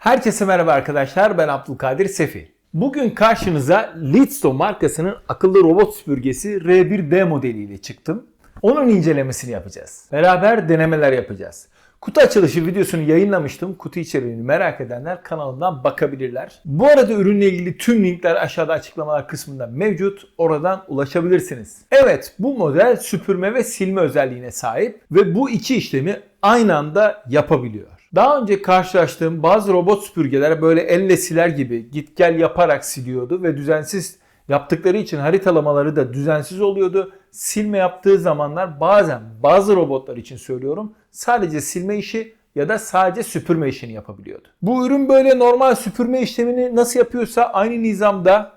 Herkese merhaba arkadaşlar ben Abdülkadir Sefi. Bugün karşınıza Lidsto markasının akıllı robot süpürgesi R1D modeliyle çıktım. Onun incelemesini yapacağız. Beraber denemeler yapacağız. Kutu açılışı videosunu yayınlamıştım. Kutu içeriğini merak edenler kanalımdan bakabilirler. Bu arada ürünle ilgili tüm linkler aşağıda açıklamalar kısmında mevcut. Oradan ulaşabilirsiniz. Evet bu model süpürme ve silme özelliğine sahip ve bu iki işlemi aynı anda yapabiliyor. Daha önce karşılaştığım bazı robot süpürgeler böyle elle siler gibi git gel yaparak siliyordu ve düzensiz yaptıkları için haritalamaları da düzensiz oluyordu. Silme yaptığı zamanlar bazen bazı robotlar için söylüyorum sadece silme işi ya da sadece süpürme işini yapabiliyordu. Bu ürün böyle normal süpürme işlemini nasıl yapıyorsa aynı nizamda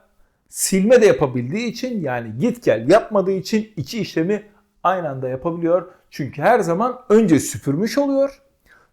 silme de yapabildiği için yani git gel yapmadığı için iki işlemi aynı anda yapabiliyor. Çünkü her zaman önce süpürmüş oluyor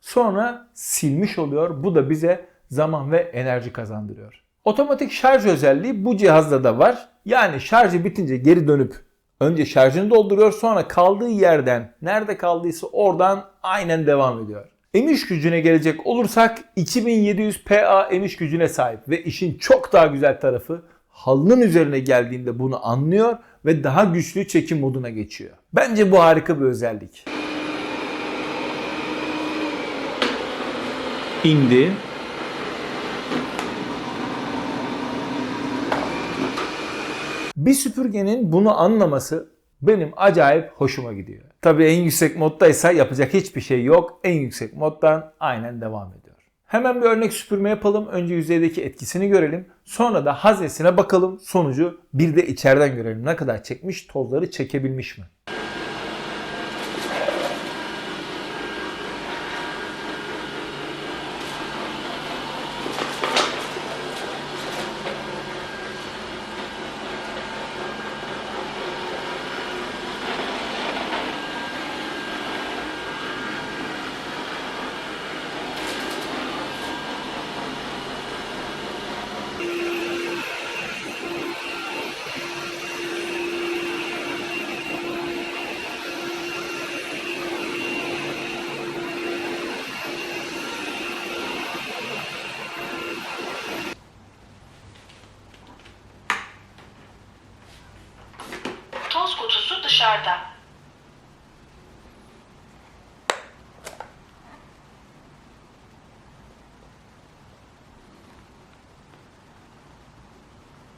sonra silmiş oluyor. Bu da bize zaman ve enerji kazandırıyor. Otomatik şarj özelliği bu cihazda da var. Yani şarjı bitince geri dönüp önce şarjını dolduruyor sonra kaldığı yerden nerede kaldıysa oradan aynen devam ediyor. Emiş gücüne gelecek olursak 2700 PA emiş gücüne sahip ve işin çok daha güzel tarafı halının üzerine geldiğinde bunu anlıyor ve daha güçlü çekim moduna geçiyor. Bence bu harika bir özellik. İndi. Bir süpürgenin bunu anlaması benim acayip hoşuma gidiyor. Tabii en yüksek moddaysa yapacak hiçbir şey yok. En yüksek moddan aynen devam ediyor. Hemen bir örnek süpürme yapalım. Önce yüzeydeki etkisini görelim. Sonra da haznesine bakalım. Sonucu bir de içeriden görelim. Ne kadar çekmiş, tozları çekebilmiş mi?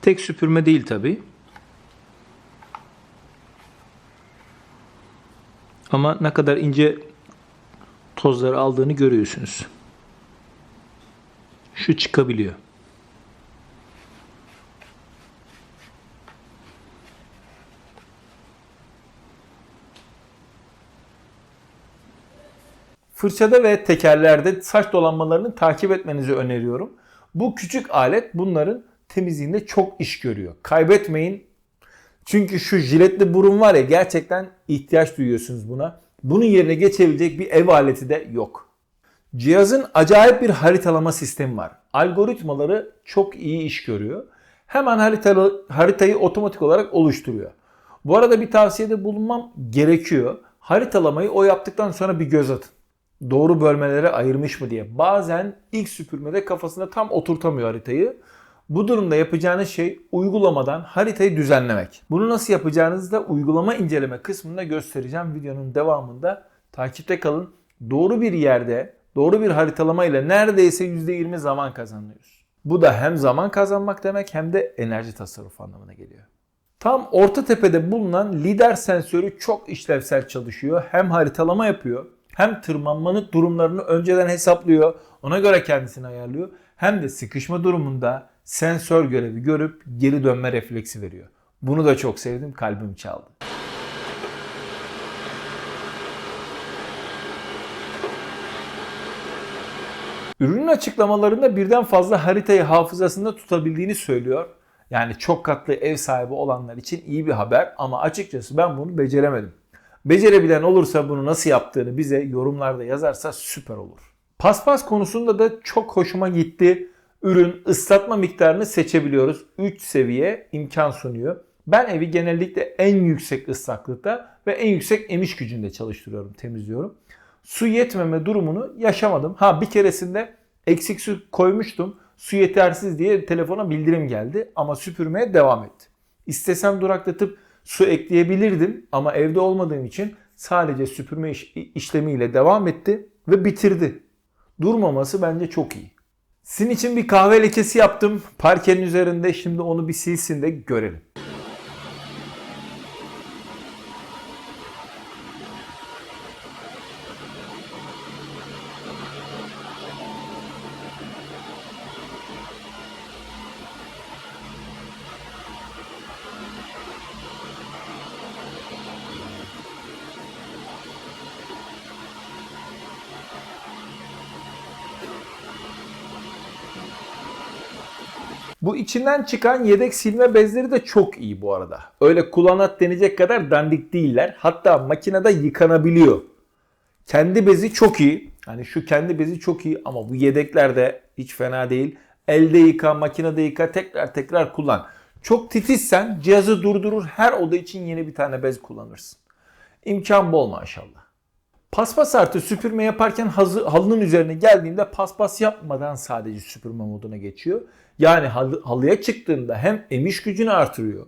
Tek süpürme değil tabi. Ama ne kadar ince tozları aldığını görüyorsunuz. Şu çıkabiliyor. Fırçada ve tekerlerde saç dolanmalarını takip etmenizi öneriyorum. Bu küçük alet bunların temizliğinde çok iş görüyor. Kaybetmeyin. Çünkü şu jiletli burun var ya gerçekten ihtiyaç duyuyorsunuz buna. Bunun yerine geçebilecek bir ev aleti de yok. Cihazın acayip bir haritalama sistemi var. Algoritmaları çok iyi iş görüyor. Hemen haritalı, haritayı otomatik olarak oluşturuyor. Bu arada bir tavsiyede bulunmam gerekiyor. Haritalamayı o yaptıktan sonra bir göz atın. Doğru bölmelere ayırmış mı diye. Bazen ilk süpürmede kafasında tam oturtamıyor haritayı. Bu durumda yapacağınız şey uygulamadan haritayı düzenlemek. Bunu nasıl yapacağınızı da uygulama inceleme kısmında göstereceğim videonun devamında. Takipte kalın. Doğru bir yerde, doğru bir haritalama ile neredeyse %20 zaman kazanıyoruz. Bu da hem zaman kazanmak demek hem de enerji tasarrufu anlamına geliyor. Tam orta tepede bulunan lider sensörü çok işlevsel çalışıyor. Hem haritalama yapıyor, hem tırmanmanın durumlarını önceden hesaplıyor, ona göre kendisini ayarlıyor. Hem de sıkışma durumunda sensör görevi görüp geri dönme refleksi veriyor. Bunu da çok sevdim, kalbim çaldı. Ürünün açıklamalarında birden fazla haritayı hafızasında tutabildiğini söylüyor. Yani çok katlı ev sahibi olanlar için iyi bir haber ama açıkçası ben bunu beceremedim. Becerebilen olursa bunu nasıl yaptığını bize yorumlarda yazarsa süper olur. Paspas konusunda da çok hoşuma gitti. Ürün ıslatma miktarını seçebiliyoruz. 3 seviye imkan sunuyor. Ben evi genellikle en yüksek ıslaklıkta ve en yüksek emiş gücünde çalıştırıyorum, temizliyorum. Su yetmeme durumunu yaşamadım. Ha bir keresinde Eksik su koymuştum. Su yetersiz diye telefona bildirim geldi ama süpürmeye devam etti. İstesem duraklatıp su ekleyebilirdim ama evde olmadığım için sadece süpürme iş- işlemiyle devam etti ve bitirdi. Durmaması bence çok iyi. Sizin için bir kahve lekesi yaptım. Parkenin üzerinde şimdi onu bir silsin de görelim. Bu içinden çıkan yedek silme bezleri de çok iyi bu arada. Öyle kullanat denecek kadar dandik değiller. Hatta makinede yıkanabiliyor. Kendi bezi çok iyi. Hani şu kendi bezi çok iyi ama bu yedekler de hiç fena değil. Elde yıka, makinede yıka, tekrar tekrar kullan. Çok titizsen cihazı durdurur her oda için yeni bir tane bez kullanırsın. İmkan bol maşallah. Paspas artı süpürme yaparken hazı- halının üzerine geldiğinde paspas yapmadan sadece süpürme moduna geçiyor. Yani halı- halıya çıktığında hem emiş gücünü artırıyor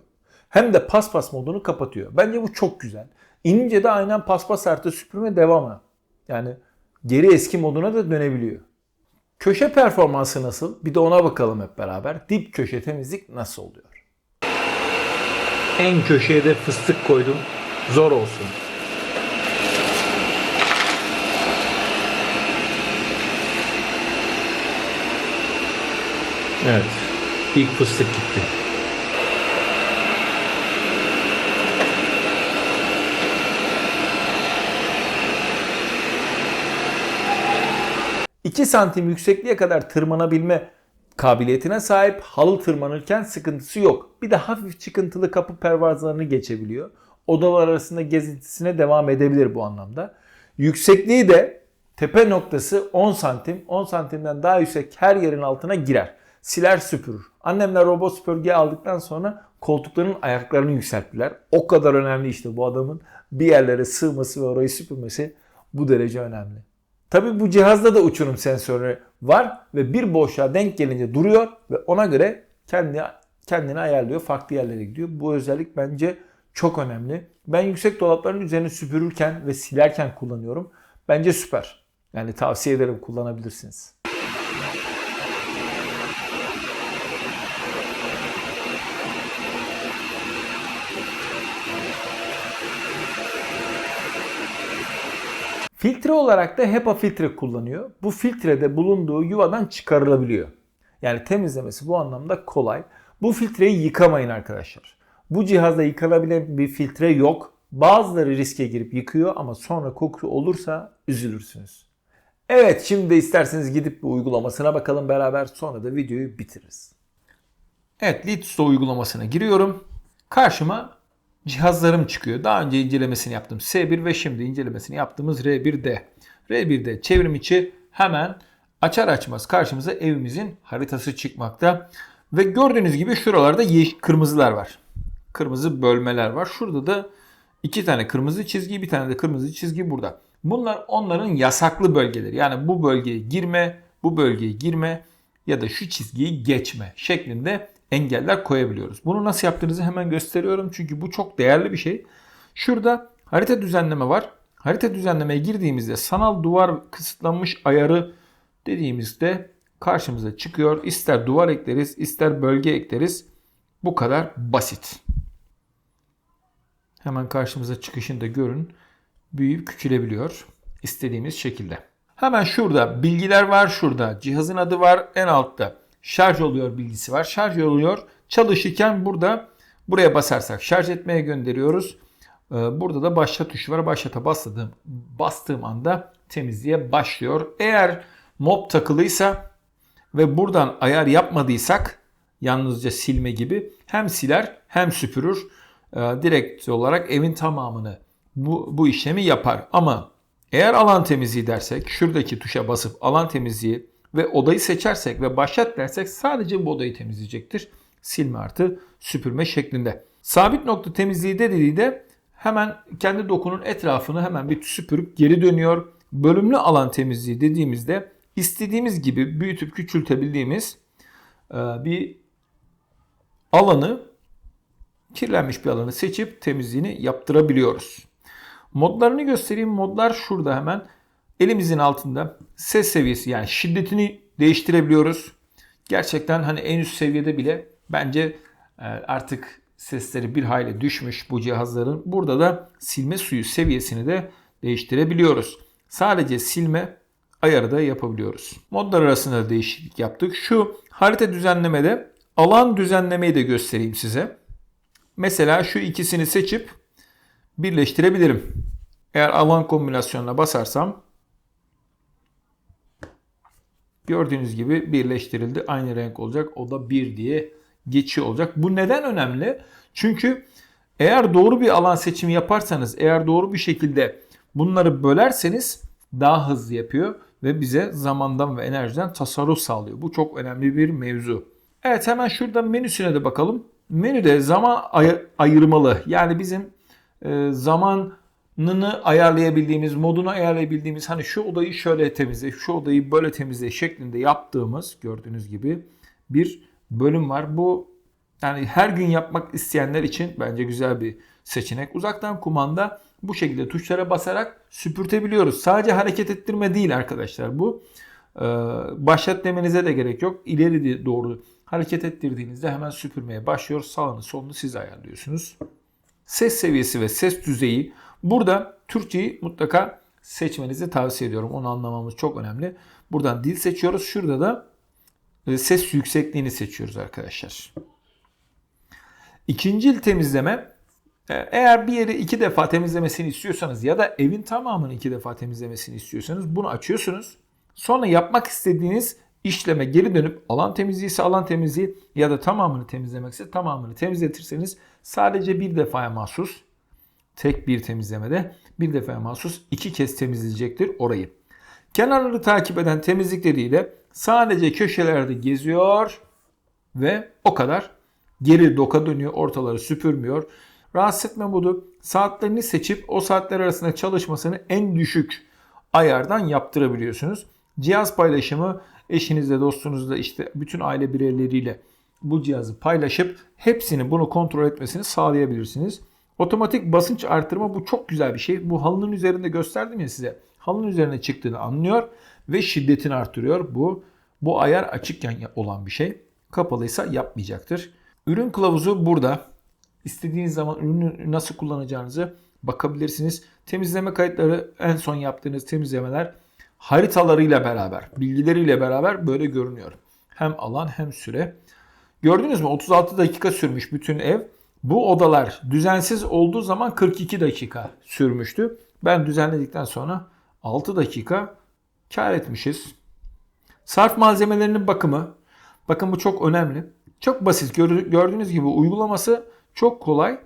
hem de paspas modunu kapatıyor. Bence bu çok güzel. İnince de aynen paspas artı süpürme devamı. Yani geri eski moduna da dönebiliyor. Köşe performansı nasıl? Bir de ona bakalım hep beraber. Dip köşe temizlik nasıl oluyor? En köşeye de fıstık koydum. Zor olsun. Evet. İlk fıstık gitti. ...2 santim yüksekliğe kadar tırmanabilme kabiliyetine sahip halı tırmanırken sıkıntısı yok. Bir de hafif çıkıntılı kapı pervazlarını geçebiliyor. Odalar arasında gezintisine devam edebilir bu anlamda. Yüksekliği de tepe noktası 10 santim. 10 santimden daha yüksek her yerin altına girer. Siler süpürür. Annemler robot süpürge aldıktan sonra koltukların ayaklarını yükselttiler. O kadar önemli işte bu adamın bir yerlere sığması ve orayı süpürmesi bu derece önemli. Tabi bu cihazda da uçurum sensörü var ve bir boşluğa denk gelince duruyor ve ona göre kendi kendini ayarlıyor. Farklı yerlere gidiyor. Bu özellik bence çok önemli. Ben yüksek dolapların üzerine süpürürken ve silerken kullanıyorum. Bence süper. Yani tavsiye ederim kullanabilirsiniz. Filtre olarak da HEPA filtre kullanıyor. Bu filtrede bulunduğu yuvadan çıkarılabiliyor. Yani temizlemesi bu anlamda kolay. Bu filtreyi yıkamayın arkadaşlar. Bu cihazda yıkanabilen bir filtre yok. Bazıları riske girip yıkıyor ama sonra koku olursa üzülürsünüz. Evet şimdi de isterseniz gidip bir uygulamasına bakalım beraber sonra da videoyu bitiririz. Evet Litsto uygulamasına giriyorum. Karşıma cihazlarım çıkıyor. Daha önce incelemesini yaptım S1 ve şimdi incelemesini yaptığımız R1D. R1D çevrim içi hemen açar açmaz karşımıza evimizin haritası çıkmakta. Ve gördüğünüz gibi şuralarda kırmızılar var. Kırmızı bölmeler var. Şurada da iki tane kırmızı çizgi, bir tane de kırmızı çizgi burada. Bunlar onların yasaklı bölgeleri. Yani bu bölgeye girme, bu bölgeye girme ya da şu çizgiyi geçme şeklinde engeller koyabiliyoruz. Bunu nasıl yaptığınızı hemen gösteriyorum çünkü bu çok değerli bir şey. Şurada harita düzenleme var. Harita düzenlemeye girdiğimizde sanal duvar kısıtlanmış ayarı dediğimizde karşımıza çıkıyor. İster duvar ekleriz, ister bölge ekleriz. Bu kadar basit. Hemen karşımıza çıkışında görün. Büyüyüp küçülebiliyor istediğimiz şekilde. Hemen şurada bilgiler var. Şurada cihazın adı var. En altta şarj oluyor bilgisi var. Şarj oluyor. Çalışırken burada buraya basarsak şarj etmeye gönderiyoruz. Ee, Burada da başlat tuşu var. Başlata bastığım, bastığım anda temizliğe başlıyor. Eğer mob takılıysa ve buradan ayar yapmadıysak yalnızca silme gibi hem siler hem süpürür. Ee, Direkt olarak evin tamamını bu, bu işlemi yapar. Ama eğer alan temizliği dersek şuradaki tuşa basıp alan temizliği ve odayı seçersek ve başlat dersek sadece bu odayı temizleyecektir. Silme artı süpürme şeklinde. Sabit nokta temizliği dediği de hemen kendi dokunun etrafını hemen bir süpürüp geri dönüyor. Bölümlü alan temizliği dediğimizde istediğimiz gibi büyütüp küçültebildiğimiz e, bir alanı kirlenmiş bir alanı seçip temizliğini yaptırabiliyoruz. Modlarını göstereyim. Modlar şurada hemen. Elimizin altında ses seviyesi yani şiddetini değiştirebiliyoruz. Gerçekten hani en üst seviyede bile bence e, artık sesleri bir hayli düşmüş bu cihazların. Burada da silme suyu seviyesini de değiştirebiliyoruz. Sadece silme ayarı da yapabiliyoruz. Modlar arasında da değişiklik yaptık. Şu harita düzenlemede alan düzenlemeyi de göstereyim size. Mesela şu ikisini seçip birleştirebilirim. Eğer alan kombinasyonuna basarsam gördüğünüz gibi birleştirildi. Aynı renk olacak. O da 1 diye geçiyor olacak. Bu neden önemli? Çünkü eğer doğru bir alan seçimi yaparsanız, eğer doğru bir şekilde bunları bölerseniz daha hızlı yapıyor ve bize zamandan ve enerjiden tasarruf sağlıyor. Bu çok önemli bir mevzu. Evet hemen şurada menüsüne de bakalım. Menüde zaman ay- ayırmalı. Yani bizim e, zamanını ayarlayabildiğimiz, modunu ayarlayabildiğimiz hani şu odayı şöyle temizle, şu odayı böyle temizle şeklinde yaptığımız gördüğünüz gibi bir bölüm var. Bu yani her gün yapmak isteyenler için bence güzel bir seçenek. Uzaktan kumanda bu şekilde tuşlara basarak süpürtebiliyoruz. Sadece hareket ettirme değil arkadaşlar bu. Ee, başlat demenize de gerek yok. İleri doğru hareket ettirdiğinizde hemen süpürmeye başlıyor. Sağını solunu siz ayarlıyorsunuz. Ses seviyesi ve ses düzeyi. Burada Türkçeyi mutlaka seçmenizi tavsiye ediyorum. Onu anlamamız çok önemli. Buradan dil seçiyoruz. Şurada da e, ses yüksekliğini seçiyoruz arkadaşlar. İkincil temizleme e, eğer bir yeri iki defa temizlemesini istiyorsanız ya da evin tamamını iki defa temizlemesini istiyorsanız bunu açıyorsunuz. Sonra yapmak istediğiniz işleme geri dönüp alan temizliği ise alan temizliği ya da tamamını temizlemekse tamamını temizletirseniz sadece bir defaya mahsus tek bir temizlemede bir defaya mahsus iki kez temizleyecektir orayı. Kenarları takip eden temizlikleriyle sadece köşelerde geziyor ve o kadar. Geri doka dönüyor, ortaları süpürmüyor. Rahatsız etme modu saatlerini seçip o saatler arasında çalışmasını en düşük ayardan yaptırabiliyorsunuz. Cihaz paylaşımı eşinizle, dostunuzla işte bütün aile bireyleriyle bu cihazı paylaşıp hepsini bunu kontrol etmesini sağlayabilirsiniz. Otomatik basınç artırma bu çok güzel bir şey. Bu halının üzerinde gösterdim ya size. Halının üzerine çıktığını anlıyor ve şiddetini artırıyor. Bu bu ayar açıkken olan bir şey. Kapalıysa yapmayacaktır. Ürün kılavuzu burada. İstediğiniz zaman ürünü nasıl kullanacağınızı bakabilirsiniz. Temizleme kayıtları en son yaptığınız temizlemeler haritalarıyla beraber, bilgileriyle beraber böyle görünüyor. Hem alan hem süre. Gördünüz mü 36 dakika sürmüş bütün ev. Bu odalar düzensiz olduğu zaman 42 dakika sürmüştü. Ben düzenledikten sonra 6 dakika kar etmişiz. Sarf malzemelerinin bakımı. Bakın bu çok önemli. Çok basit. Gördüğünüz gibi uygulaması çok kolay.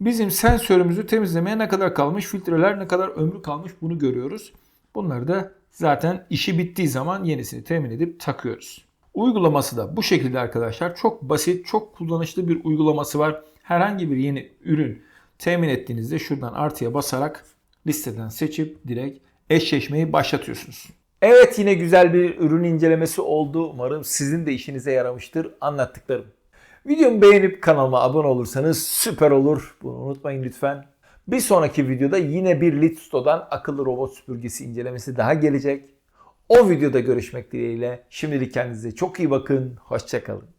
Bizim sensörümüzü temizlemeye ne kadar kalmış, filtreler ne kadar ömrü kalmış bunu görüyoruz. Bunları da zaten işi bittiği zaman yenisini temin edip takıyoruz. Uygulaması da bu şekilde arkadaşlar. Çok basit, çok kullanışlı bir uygulaması var. Herhangi bir yeni ürün temin ettiğinizde şuradan artıya basarak listeden seçip direkt eşleşmeyi başlatıyorsunuz. Evet yine güzel bir ürün incelemesi oldu. Umarım sizin de işinize yaramıştır anlattıklarım. Videomu beğenip kanalıma abone olursanız süper olur. Bunu unutmayın lütfen. Bir sonraki videoda yine bir Litsto'dan akıllı robot süpürgesi incelemesi daha gelecek. O videoda görüşmek dileğiyle. Şimdilik kendinize çok iyi bakın. Hoşçakalın.